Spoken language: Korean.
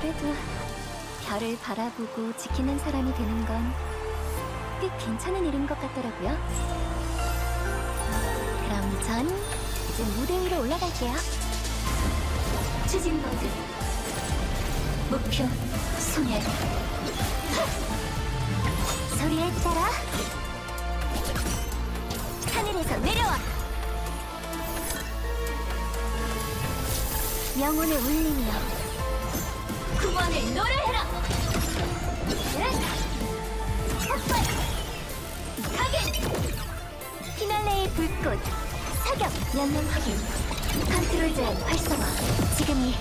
그래도 별을 바라보고 지키는 사람이 되는 건 꽤 괜찮은 일인 것 같더라고요. 그럼 전 이제 무대 위로 올라갈게요. 추진 모드 목표 소멸 소리에 따라 하늘에서 내려와 영혼의 울림이여 노래해라. 불꽃. 사격. 명령 확인. 컨트롤 제한 활성화. 지금이